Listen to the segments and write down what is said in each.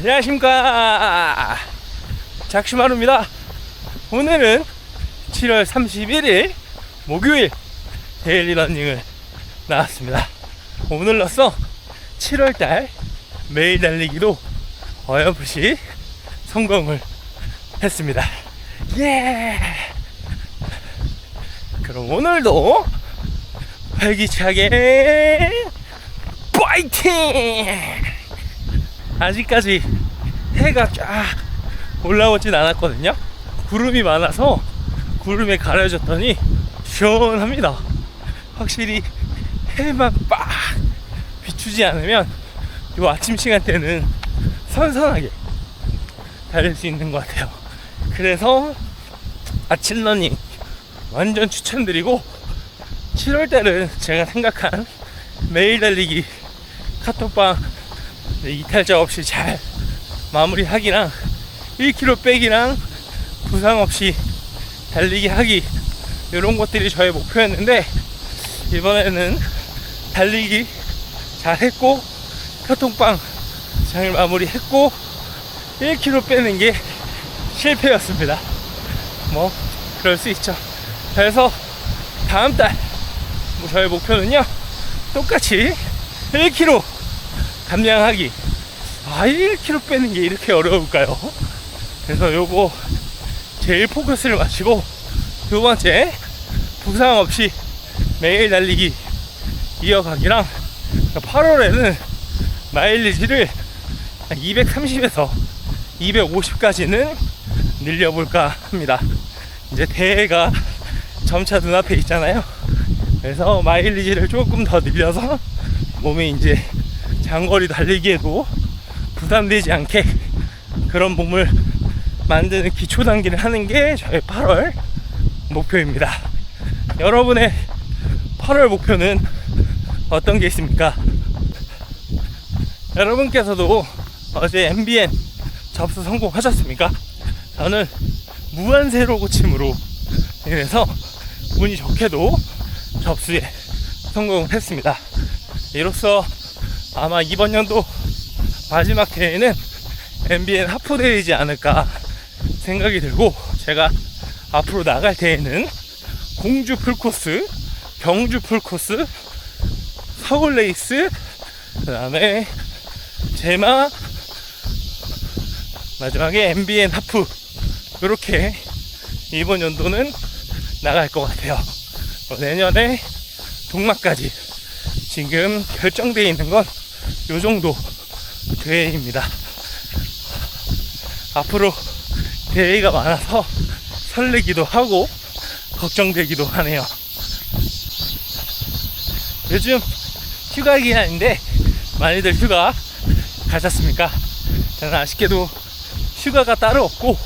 안녕하십니까. 작시마루입니다. 오늘은 7월 31일 목요일 데일리 러닝을 나왔습니다. 오늘로써 7월달 매일 달리기도 어여풋이 성공을 했습니다. 예! 그럼 오늘도 활기차게 파이팅 아직까지 해가 쫙 올라오진 않았거든요. 구름이 많아서 구름에 가려졌더니 시원합니다. 확실히 해만 빡 비추지 않으면 요 아침 시간대는 선선하게 달릴 수 있는 것 같아요. 그래서 아침 러닝 완전 추천드리고 7월 달은 제가 생각한 매일 달리기 카톡방 네, 이탈자 없이 잘 마무리하기랑 1km 빼기랑 부상 없이 달리기 하기 이런 것들이 저의 목표였는데 이번에는 달리기 잘 했고 카톡방 잘 마무리했고 1km 빼는 게 실패였습니다. 뭐 그럴 수 있죠. 그래서 다음 달뭐 저의 목표는요 똑같이 1km 감량하기. 아, 1kg 빼는 게 이렇게 어려울까요? 그래서 요거 제일 포커스를 맞추고 두 번째 부상 없이 매일 달리기 이어가기랑 8월에는 마일리지를 230에서 250까지는 늘려볼까 합니다. 이제 대회가 점차 눈앞에 있잖아요. 그래서 마일리지를 조금 더 늘려서 몸에 이제 장거리 달리기에도 부담되지 않게 그런 몸을 만드는 기초 단계를 하는 게 저의 8월 목표입니다. 여러분의 8월 목표는 어떤 게 있습니까? 여러분께서도 어제 MBN 접수 성공하셨습니까? 저는 무한 세로 고침으로 인해서 운이 좋게도 접수에 성공을 했습니다. 이로써 아마 이번 연도 마지막 대회는 MBN 하프 대회이지 않을까 생각이 들고 제가 앞으로 나갈 대회는 공주 풀코스, 경주 풀코스, 서울 레이스, 그 다음에 제마, 마지막에 MBN 하프 이렇게 이번 연도는 나갈 것 같아요. 어, 내년에 동막까지 지금 결정되어 있는 건 요 정도 대회입니다. 앞으로 대회가 많아서 설레기도 하고 걱정되기도 하네요. 요즘 휴가 기간인데 많이들 휴가 가셨습니까? 저는 아쉽게도 휴가가 따로 없고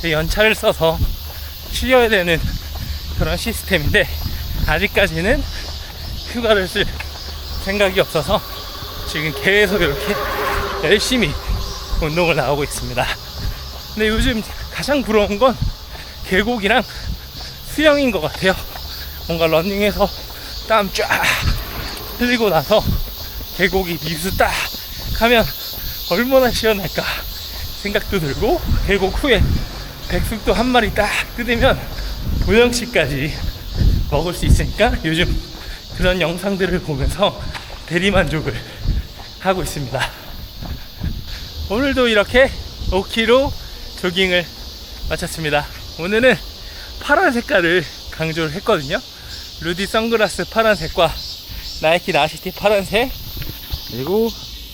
제 연차를 써서 쉬어야 되는 그런 시스템인데 아직까지는 휴가를 쓸 생각이 없어서 지금 계속 이렇게 열심히 운동을 나오고 있습니다. 근데 요즘 가장 부러운 건 계곡이랑 수영인 것 같아요. 뭔가 러닝해서 땀 쫙 흘리고 나서 계곡이 미수 딱 하면 얼마나 시원할까 생각도 들고 계곡 후에 백숙도 한 마리 딱 뜯으면 보양식까지 먹을 수 있으니까 요즘 그런 영상들을 보면서 대리만족을 하고 있습니다. 오늘도 이렇게 5km 조깅을 마쳤습니다. 오늘은 파란 색깔을 강조를 했거든요. 루디 선글라스 파란색과 나이키 나시티 파란색 그리고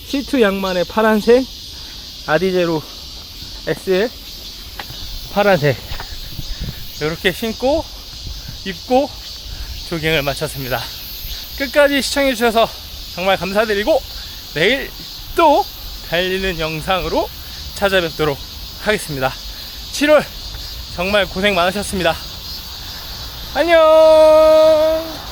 C2 양말의 파란색 아디제로 S 파란색 이렇게 신고 입고 조깅을 마쳤습니다. 끝까지 시청해 주셔서 정말 감사드리고 내일 또 달리는 영상으로 찾아뵙도록 하겠습니다. 7월 정말 고생 많으셨습니다. 안녕!